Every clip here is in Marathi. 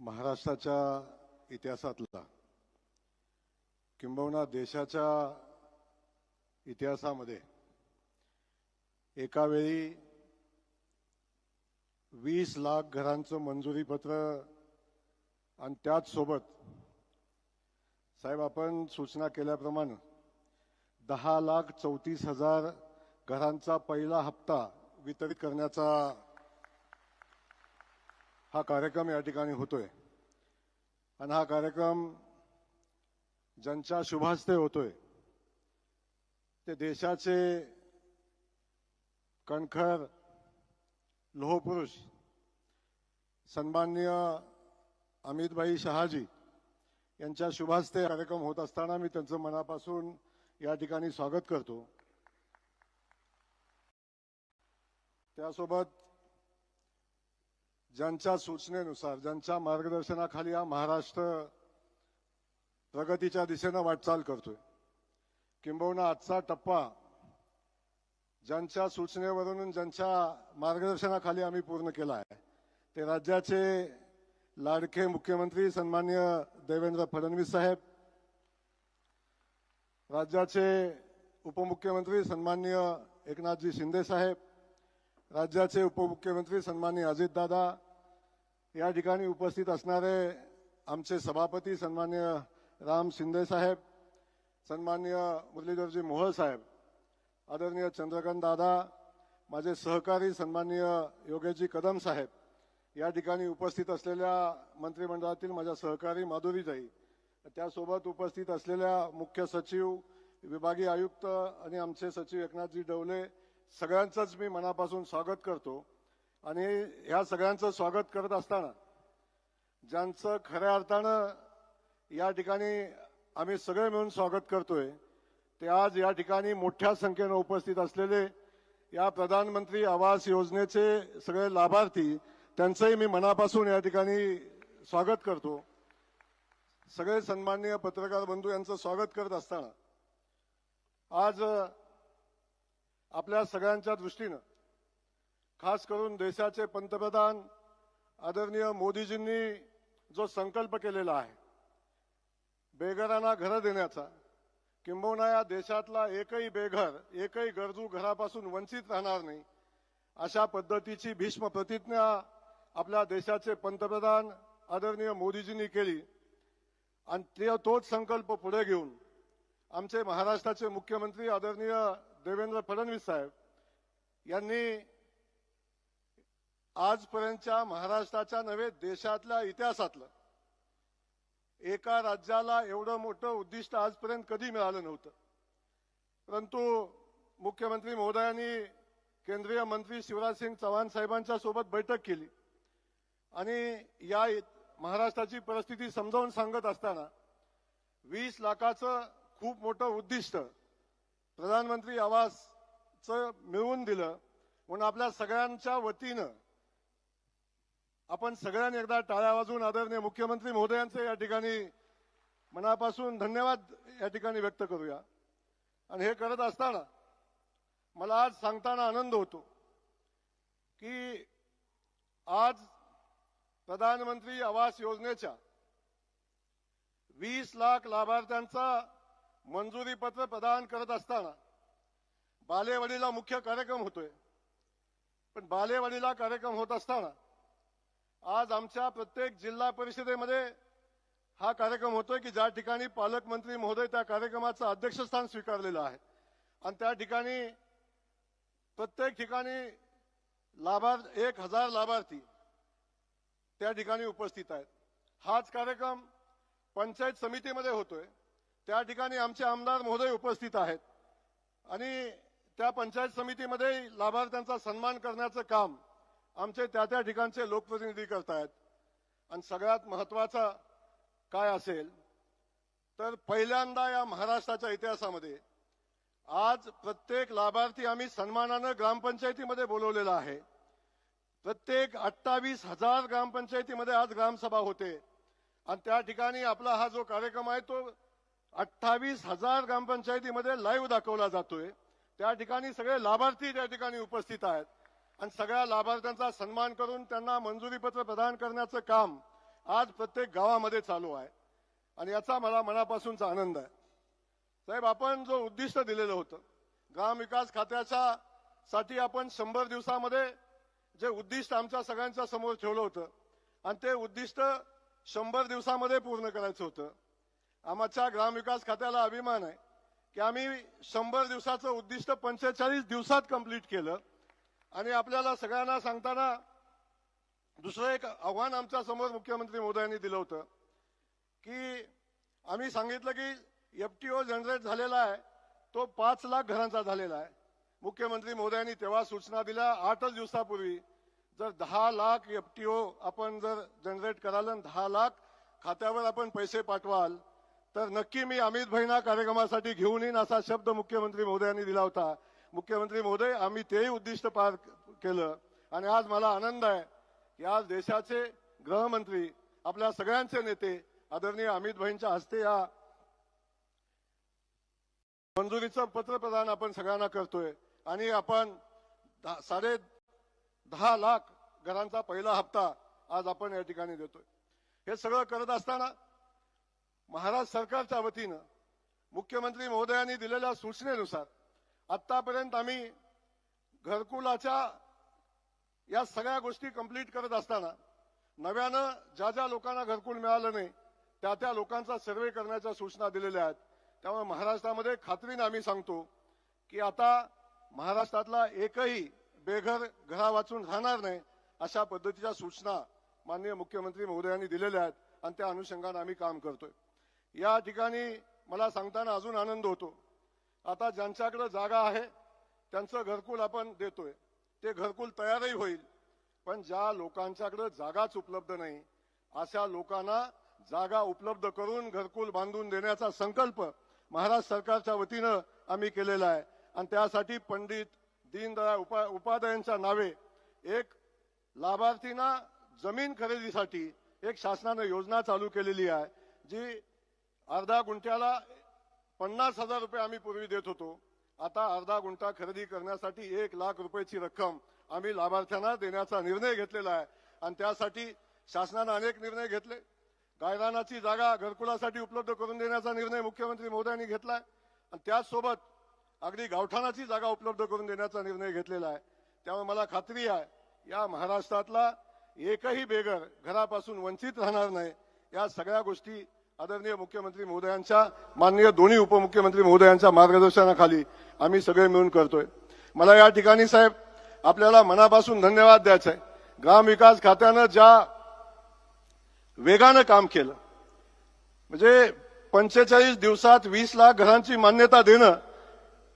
महाराष्ट्राच्या इतिहासातला किंबहुना देशाच्या इतिहासामध्ये एका वेळी वीस लाख घरांचं मंजुरी पत्र आणि त्याच सोबत साहेब आपण सूचना केल्याप्रमाणे दहा लाख चौतीस हजार घरांचा पहिला हप्ता वितरित करण्याचा हा कार्यक्रम या ठिकाणी होतोय. आणि हा कार्यक्रम ज्यांच्या शुभास्ते होतोय ते देशाचे कणखर लोहपुरुष सन्माननीय अमितभाई शहाजी यांच्या शुभास्ते कार्यक्रम होत असताना मी त्यांचं मनापासून या ठिकाणी स्वागत करतो. त्यासोबत ज्यांच्या सूचनेनुसार ज्यांच्या मार्गदर्शनाखाली हा महाराष्ट्र प्रगतीच्या दिशेनं वाटचाल करतोय. किंबहुना आजचा टप्पा ज्यांच्या सूचनेवरून ज्यांच्या मार्गदर्शनाखाली आम्ही पूर्ण केला आहे ते राज्याचे लाडके मुख्यमंत्री सन्मान्य देवेंद्र फडणवीस साहेब राज्याचे उपमुख्यमंत्री सन्मान्य एकनाथजी शिंदे साहेब राज्याचे उपमुख्यमंत्री सन्मान्य अजितदादा या ठिकाणी उपस्थित असणारे आमचे सभापती सन्मान्य राम शिंदे साहेब सन्मान्य मुरलीधरजी मोहळ साहेब आदरणीय चंद्रकांत दादा माझे सहकारी सन्माननीय योगेशजी कदम साहेब या ठिकाणी उपस्थित असलेल्या मंत्रिमंडळातील माझ्या सहकारी माधुरीताई त्यासोबत उपस्थित असलेल्या मुख्य सचिव विभागीय आयुक्त आणि आमचे सचिव एकनाथजी डवले सगळ्यांचंच मी मनापासून स्वागत करतो आणि ह्या सगळ्यांचं स्वागत करत असताना ज्यांचं खऱ्या अर्थानं या ठिकाणी आम्ही सगळे मिळून स्वागत करतोय ते आज या ठिकाणी मोठ्या संख्येनं उपस्थित असलेले या प्रधानमंत्री आवास योजनेचे सगळे लाभार्थी त्यांचंही मी मनापासून या ठिकाणी स्वागत करतो. सगळे सन्माननीय पत्रकार बंधू यांचं स्वागत करत असताना आज आपल्या सगळ्यांच्या दृष्टीनं. खास करून देशाचे पंतप्रधान आदरणीय मोदीजींनी जो संकल्प केलेला आहे बेघरांना घरं देण्याचा किंबहुना या देशातला एकही बेघर एकही गरजू घरापासून वंचित राहणार नाही अशा पद्धतीची भीष्म प्रतिज्ञा आपल्या देशाचे पंतप्रधान आदरणीय मोदीजींनी केली. आणि ते तोच संकल्प पुढे घेऊन आमचे महाराष्ट्राचे मुख्यमंत्री आदरणीय देवेंद्र फडणवीस साहेब यांनी आजपर्यंतच्या महाराष्ट्राच्या नव्हे देशातल्या इतिहासातलं एका राज्याला एवढं मोठं उद्दिष्ट आजपर्यंत कधी मिळालं नव्हतं. परंतु मुख्यमंत्री महोदयांनी केंद्रीय मंत्री शिवराज सिंग चव्हाण साहेबांच्या सोबत बैठक केली. आणि या महाराष्ट्राची परिस्थिती समजावून सांगत असताना वीस लाखाचं खूप मोठं उद्दिष्ट प्रधानमंत्री आवासचं मिळवून दिलं. म्हणून आपल्या सगळ्यांच्या वतीनं आपण सगळ्यांनी एकदा टाळ्या वाजून आदरणीय मुख्यमंत्री महोदयांचे या ठिकाणी मनापासून धन्यवाद या ठिकाणी व्यक्त करूया. आणि हे करत असताना मला आज सांगताना आनंद होतो की आज प्रधानमंत्री आवास योजनेच्या वीस लाख लाभार्थ्यांचा मंजुरी पत्र प्रदान करत असताना बालेवाडीला मुख्य कार्यक्रम होतोय. पण बालेवाडीला कार्यक्रम होत असताना आज आमच्या प्रत्येक जिल्हा परिषदेमध्ये हा कार्यक्रम होतोय की ज्या ठिकाणी पालकमंत्री महोदय त्या कार्यक्रमाचं अध्यक्षस्थान स्वीकारलेलं आहे. आणि त्या ठिकाणी प्रत्येक ठिकाणी लाभार एक हजार लाभार्थी त्या ठिकाणी उपस्थित आहेत. हाच कार्यक्रम पंचायत समितीमध्ये होतोय. त्या ठिकाणी आमचे आमदार महोदय उपस्थित आहेत. आणि त्या पंचायत समितीमध्ये लाभार्थ्यांचा सन्मान करण्याचं काम आमचे त्या त्या ठिकाणचे लोकप्रतिनिधी करतायत. आणि सगळ्यात महत्त्वाचा काय असेल तर पहिल्यांदा या महाराष्ट्राच्या इतिहासामध्ये आज प्रत्येक लाभार्थी आम्ही सन्मानानं ग्रामपंचायतीमध्ये बोलवलेला आहे. प्रत्येक अठ्ठावीस हजार ग्रामपंचायतीमध्ये आज ग्रामसभा होते. आणि त्या ठिकाणी आपला हा जो कार्यक्रम आहे तो अठ्ठावीस हजार ग्रामपंचायतीमध्ये लाईव्ह दाखवला जातोय. त्या ठिकाणी सगळे लाभार्थी त्या ठिकाणी उपस्थित आहेत. आणि सगळ्या लाभार्थ्यांचा सन्मान करून त्यांना मंजुरीपत्र प्रदान करण्याचं काम आज प्रत्येक गावामध्ये चालू आहे. आणि याचा मला मनापासूनचा आनंद आहे. साहेब आपण जो उद्दिष्ट दिलेलं होतं ग्रामविकास खात्याच्या साठी आपण शंभर दिवसामध्ये जे उद्दिष्ट आमच्या सगळ्यांच्या समोर ठेवलं होतं आणि ते उद्दिष्ट शंभर दिवसामध्ये पूर्ण करायचं होतं. आमच्या ग्रामविकास खात्याला अभिमान आहे की आम्ही शंभर दिवसाचं उद्दिष्ट पंचेचाळीस दिवसात कंप्लीट केलं. आणि आपल्याला सगळ्यांना सांगताना दुसरं एक आव्हान आमच्यासमोर मुख्यमंत्री मोदयांनी दिलं होतं की आम्ही सांगितलं की एफटीओ जनरेट झालेला आहे तो पाच लाख घरांचा झालेला आहे. मुख्यमंत्री मोदयांनी तेव्हा सूचना दिल्या आठच दिवसापूर्वी जर दहा लाख एफटीओ आपण जर जनरेट कराल आणि दहा लाख खात्यावर आपण पैसे पाठवाल तर नक्की मी अमित भाईना कार्यक्रमासाठी घेऊन येईन असा शब्द मुख्यमंत्री मोदयांनी दिला होता. मुख्यमंत्री महोदय आम्ही तेही उद्दिष्ट पार केलं आणि आज मला आनंद आहे की आज देशाचे गृहमंत्री आपल्या सगळ्यांचे नेते आदरणीय अमित भाईंच्या हस्ते या मंजुरीचं पत्र प्रदान आपण सगळ्यांना करतोय. आणि आपण साडे दहा लाख घरांचा पहिला हप्ता आज आपण या ठिकाणी देतोय. हे सगळं करत असताना महाराष्ट्र सरकारच्या वतीनं मुख्यमंत्री महोदयांनी दिलेल्या सूचनेनुसार आतापर्यंत आम्ही घरकुलाच्या या सगळ्या गोष्टी कंप्लीट करत असताना नव्यानं ज्या ज्या लोकांना घरकुल मिळालं नाही त्या त्या लोकांचा सर्वे करण्याच्या सूचना दिलेल्या आहेत. त्यामुळे महाराष्ट्रामध्ये खात्रीने आम्ही सांगतो की आता महाराष्ट्रातला एकही बेघर घरा वाचून राहणार नाही अशा पद्धतीच्या सूचना माननीय मुख्यमंत्री महोदयांनी दिलेल्या आहेत आणि त्या अनुषंगाने आम्ही काम करतोय. या ठिकाणी मला सांगताना अजून आनंद होतो. आता ज्यांच्याकडे जागा आहे त्यांचं घरकुल आपण देतोय. ते घरकुल तयारही होईल पण ज्या लोकांच्याकडे जागाच उपलब्ध नाही अशा लोकांना जागा उपलब्ध करून घरकुल बांधून देण्याचा संकल्प महाराष्ट्र सरकारच्या वतीनं आम्ही केलेला आहे. आणि त्यासाठी पंडित दीनदयाळ उपा उपाध्यायांच्या नावे एक लाभार्थींना जमीन खरेदीसाठी एक शासनानं योजना चालू केलेली आहे जी अर्धा गुंठ्याला पन्नास हजार रुपये आम्ही पूर्वी देत होतो. आता अर्धा गुंठा खरेदी करण्यासाठी एक लाख रुपयाची रक्कम आम्ही लाभार्थ्यांना देण्याचा निर्णय घेतलेला आहे. आणि त्यासाठी शासनानं अनेक निर्णय घेतले. गायरानाची जागा घरकुलासाठी उपलब्ध करून देण्याचा निर्णय मुख्यमंत्री मोदयांनी घेतलाय आणि त्याचसोबत अगदी गावठाणाची जागा उपलब्ध करून देण्याचा निर्णय घेतलेला आहे. त्यामुळे मला खात्री आहे या महाराष्ट्रातला एकही बेघर घरापासून वंचित राहणार नाही. या सगळ्या गोष्टी आदरणीय मुख्यमंत्री महोदयांच्या माननीय दोन्ही उपमुख्यमंत्री महोदयांच्या मार्गदर्शनाखाली आम्ही सगळे मिळून करतोय. मला या ठिकाणी साहेब आपल्याला मनापासून धन्यवाद द्यायचा आहे ग्रामविकास खात्यानं ज्या वेगानं काम केलं म्हणजे पंचेचाळीस दिवसात वीस लाख घरांची मान्यता देणं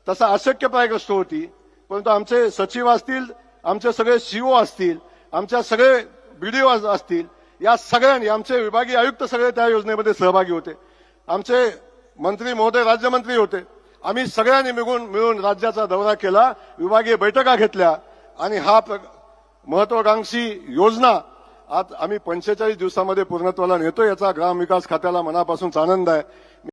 तसा अशक्यप्राय गोष्ट होती. परंतु आमचे सचिव असतील आमचे सगळे सीओ असतील आमच्या सगळे बीडीओ असतील या सगळ्यांनी आमचे विभागीय आयुक्त सगळे त्या योजनेमध्ये सहभागी होते. आमचे मंत्री महोदय राज्यमंत्री होते. आम्ही सगळ्यांनी मिळून मिळून राज्याचा दौरा केला विभागीय बैठका घेतल्या आणि हा प्र- महत्वाकांक्षी योजना आज आम्ही पंचेचाळीस दिवसामध्ये पूर्णत्वाला नेतो याचा ग्रामविकास खात्याला मनापासूनच आनंद आहे.